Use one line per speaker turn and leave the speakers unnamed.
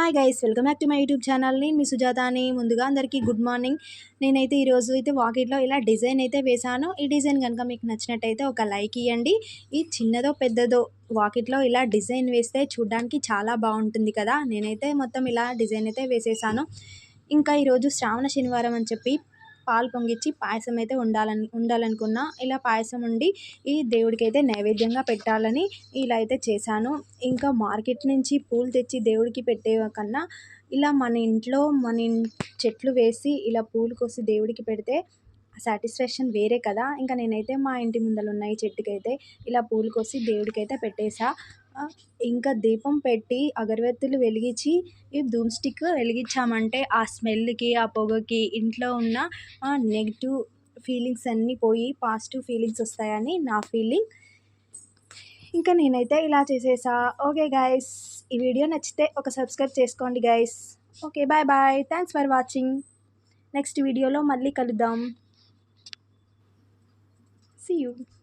Hi guys welcome back to my YouTube channel నేను మీ సుజాతాని. ముందుగా అందరికీ గుడ్ మార్నింగ్ నేనైతే ఈరోజు అయితే వాకిట్లో ఇలా డిజైన్ అయితే వేశాను. ఈ డిజైన్ కనుక మీకు నచ్చినట్టయితే ఒక లైక్ ఇవ్వండి ఈ చిన్నదో పెద్దదో వాకిట్లో ఇలా డిజైన్ వేస్తే చూడడానికి చాలా బాగుంటుంది కదా. నేనైతే మొత్తం ఇలా డిజైన్ అయితే వేసేసాను. ఇంకా ఈరోజు శ్రావణ శనివారం అని చెప్పి పాలు పొంగిచ్చి పాయసం అయితే ఉండాలని ఉండాలనుకున్నా ఇలా పాయసం ఉండి ఈ దేవుడికి అయితే నైవేద్యంగా పెట్టాలని ఇలా అయితే చేశాను. ఇంకా మార్కెట్ నుంచి పూలు తెచ్చి దేవుడికి పెట్టే కన్నా ఇలా మన ఇంట్లో మన చెట్లు వేసి ఇలా పూలు కోసి దేవుడికి పెడితే సాటిస్ఫాక్షన్ వేరే కదా. ఇంకా నేనైతే మా ఇంటి ముందర ఉన్న ఈ చెట్టుకైతే ఇలా పూలు కోసి దేవుడికైతే పెట్టేసా. ఇంకా దీపం పెట్టి అగరబత్తులు వెలిగించి ఈ ధూమ్ స్టిక్ వెలిగించామంటే ఆ స్మెల్కి ఆ పొగకి ఇంట్లో ఉన్న నెగిటివ్ ఫీలింగ్స్ అన్నీ పోయి పాజిటివ్ ఫీలింగ్స్ వస్తాయని నా ఫీలింగ్. ఇంకా నేనైతే ఇలా చేసేసా. ఓకే గైస్ ఈ వీడియో నచ్చితే ఒక సబ్స్క్రైబ్ చేసుకోండి guys. Okay bye bye. Thanks for watching. Next వీడియోలో మళ్ళీ కలుద్దాం. see you.